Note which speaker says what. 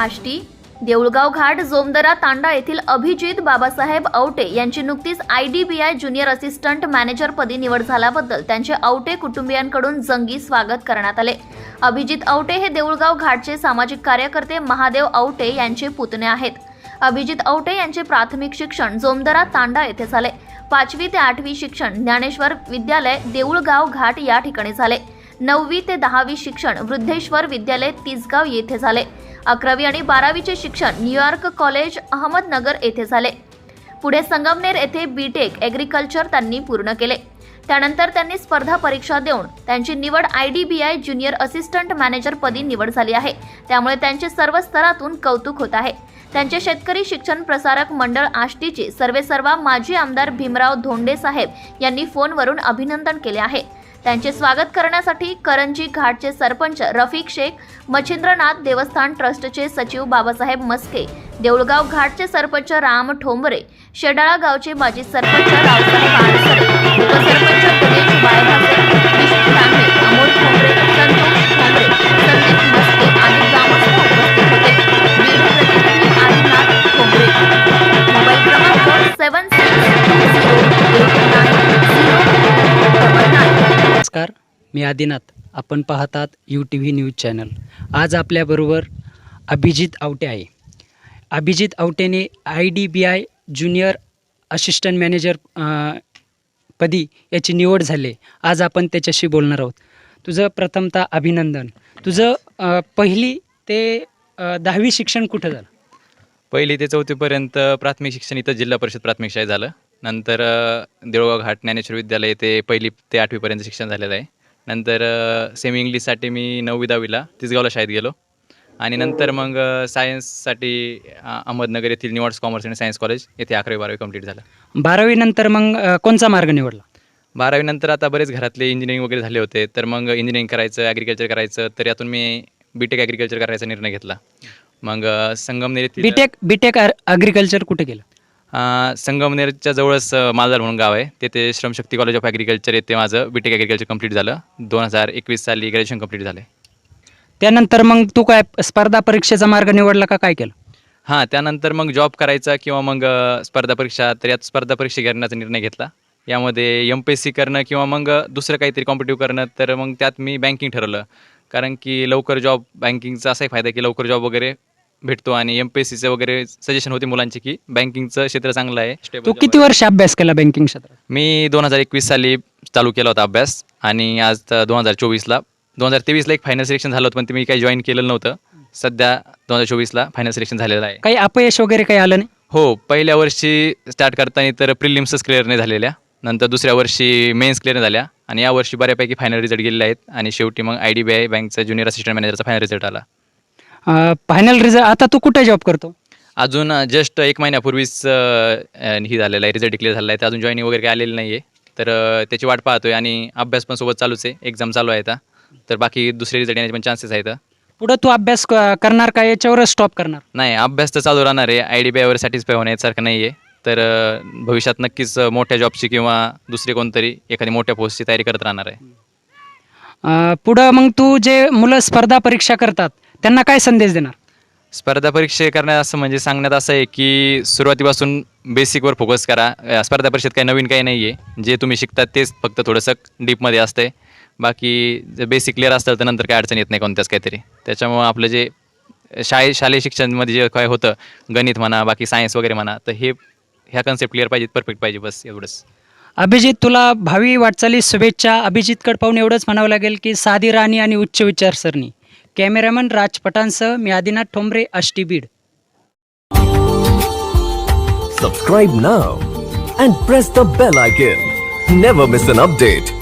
Speaker 1: आष्टी. देऊळगाव घाट जोमदरा तांडा येथील अभिजित बाबासाहेब औटे यांची नुकतीच I D B I junior assistant मॅनेजरपदी निवड झाल्याबद्दल त्यांचे औटे कुटुंबियांकडून जंगी स्वागत करण्यात आले. अभिजित औटे हे देऊळगाव घाटचे सामाजिक कार्यकर्ते महादेव औटे यांचे पुतणे आहेत. अभिजित औटे यांचे प्राथमिक शिक्षण जोमदरा तांडा येथे झाले. पाचवी ते आठवी शिक्षण ज्ञानेश्वर विद्यालय देऊळगाव घाट या ठिकाणी झाले. नववी ते दहावी शिक्षण वृद्धेश्वर विद्यालय तिसगाव येथे झाले. अकरावी आणि बारावीचे शिक्षण न्यूयॉर्क कॉलेज अहमदनगर येथे झाले. पुढे संगमनेर येथे बीटेक ॲग्रिकल्चर त्यांनी पूर्ण केले. त्यानंतर त्यांनी स्पर्धा परीक्षा देऊन त्यांची निवड I D B I junior assistant मॅनेजरपदी निवड झाली आहे. त्यामुळे त्यांचे सर्व स्तरातून कौतुक होत आहे. त्यांचे शेतकरी शिक्षण प्रसारक मंडळ आष्टीचे सर्वेसर्वा माजी आमदार भीमराव धोंडे साहेब यांनी फोनवरून अभिनंदन केले आहे. त्यांचे स्वागत करण्यासाठी करंजी घाटचे सरपंच रफिक शेख मच्छिंद्रनाथ देवस्थान ट्रस्टचे सचिव बाबासाहेब मस्के देऊळगाव घाटचे सरपंच राम ठोंबरे शेडाळा गावचे माजी सरपंच रावसाहेब
Speaker 2: नमस्कार मी आदिनाथ. आपण पाहतात U T V news channel आज आपल्याबरोबर अभिजित आवटे आहे. Abhijit आवटेने I D B I junior assistant manager पदी याची निवड झाली. आज आपण त्याच्याशी बोलणार आहोत. तुझं प्रथमतः अभिनंदन. तुझं पहिली ते दहावी शिक्षण कुठं झालं?
Speaker 3: पहिली ते चौथीपर्यंत प्राथमिक शिक्षण इथं जिल्हा परिषद प्राथमिक शाळेत झालं. नंतर देऊळगाव घाट ज्ञानेश्वर विद्यालय ते पहिली ते आठवीपर्यंत शिक्षण झालेलं आहे. नंतर सेमी इंग्लिशसाठी मी नववी दहावीला तिसगावला शाळेत गेलो. आणि नंतर मग अ, सायन्ससाठी अहमदनगर येथील निवाड्स कॉमर्स आणि सायन्स कॉलेज येथे अकरावी बारावी कंप्लीट झालं.
Speaker 2: बारावीनंतर मग अ, कोणचा मार्ग निवडला?
Speaker 3: बारावीनंतर आता बरेच घरातले इंजिनिअरिंग वगैरे झाले होते. तर मग इंजिनिअरिंग करायचं ॲग्रिकल्चर करायचं तर यातून मी बी टेक ॲग्रिकल्चर करायचा निर्णय घेतला. मग संगमनेर
Speaker 2: बीटेक बीटेक ॲग्रिकल्चर कुठे केलं?
Speaker 3: अ, संगमनेरच्या जवळच अ, मालदार म्हणून गाव आहे. तेथे श्रमशक्ती कॉलेज ऑफ ॲग्रिकल्चर येथे माझं बी टेक ॲग्रिकल्चर कंप्लीट झालं. दोन हजार एकवीस साली ग्रॅज्युएशन कंप्लीट झाले.
Speaker 2: त्यानंतर मग तू काय स्पर्धा परीक्षेचा मार्ग निवडला का काय केलं?
Speaker 3: हां त्यानंतर मग जॉब करायचा किंवा मग अ, स्पर्धा परीक्षा तर यात स्पर्धा परीक्षा घेण्याचा निर्णय घेतला. यामध्ये एम पी एस सी करणं किंवा मग अ, दुसरं काहीतरी कॉम्पिटिव्ह करणं तर मग त्यात मी बँकिंग ठरवलं. कारण की लवकर जॉब बँकिंगचा असाही फायदा आहे की लवकर जॉब वगैरे भेटतो आणि एम पी एस सीचं वगैरे सजेशन होते मुलांचे की बँकिंगचं क्षेत्र चांगलं आहे.
Speaker 2: तू किती. वर्ष अभ्यास केला बँकिंग क्षेत्रात?
Speaker 3: मी दोन हजार एकवीस साली चालू केला होता अभ्यास आणि आज दोन हजार चोवीसला. दोन हजार तेवीसला एक फायनल सिलेक्शन झालं होतं पण ते मी काही जॉईन केलेलं नव्हतं. सध्या दोन हजार चोवीसला फायनल सिलेक्शन झालेलं आहे.
Speaker 2: काही अपयश वगैरे काही आलं नाही?
Speaker 3: हो पहिल्या वर्षी स्टार्ट करताना तर प्रिलिम्सच क्लिअर नाही झालेल्या. नंतर दुसऱ्या वर्षी मेन्स क्लिअर झाल्या. आणि या वर्षी बऱ्यापैकी फायनल रिझल्ट गेलेले आहेत. आणि शेवटी मग आय डी बी आय बँकचा ज्युनियर असिस्टंट मॅनेजरचा फायनल रिझल्ट आला.
Speaker 2: फायनल रिझल्ट आता तू कुठे जॉब करतो?
Speaker 3: अजून जस्ट एक महिन्यापूर्वीच ही झालेलं आहे रिझल्ट डिक्लेअर झाला आहे. तर अजून जॉईनिंग वगैरे काही आलेलं नाही आहे तर त्याची वाट पाहतोय आणि अभ्यास पण सोबत चालूच आहे. एक्झाम चालू आहे आता. तर बाकी दुसरे रिझल्ट येण्याचे पण चान्सेस आहेत
Speaker 2: पुढं तू अभ्यास करणार का? याच्यावरच स्टॉप करणार?
Speaker 3: नाही अभ्यास तर चालू राहणार आहे. आय डी बी आयवर सॅटिस्फाय होण्यासारखं नाही आहे तर भविष्यात नक्कीच मोठ्या जॉबची किंवा दुसरी कोणतरी एखादी मोठ्या पोस्टची तयारी करत राहणार आहे.
Speaker 2: पुढं मग तू जे मुलं स्पर्धा परीक्षा करतात त्यांना काय संदेश देणार?
Speaker 3: स्पर्धा परीक्षे करण्यात असं म्हणजे सांगण्यात असं आहे की सुरुवातीपासून बेसिकवर फोकस करा. अ, स्पर्धा परीक्षेत काही नवीन काही नाही आहे जे तुम्ही शिकतात तेच फक्त थोडंसं डीपमध्ये असतंय. बाकी जर बेसिक क्लिअर असतं तर नंतर काय अडचण येत नाही कोणत्याच काहीतरी. त्याच्यामुळं आपलं जे शाळे शालेय शिक्षणामध्ये जे काय होतं गणित म्हणा बाकी सायन्स वगैरे म्हणा तर हे ह्या कन्सेप्ट क्लिअर पाहिजेत परफेक्ट पाहिजे बस एवढंच.
Speaker 2: अभिजित तुला भावी वाटचालीस शुभेच्छा. अभिजितकडे पाहून एवढंच म्हणावं लागेल की साधी राणी आणि उच्च विचारसरणी. कॅमेरामन राज पठाणसह मी Adinath Thombare Ashti Beed
Speaker 4: Subscribe now and press the bell icon. Never miss an update.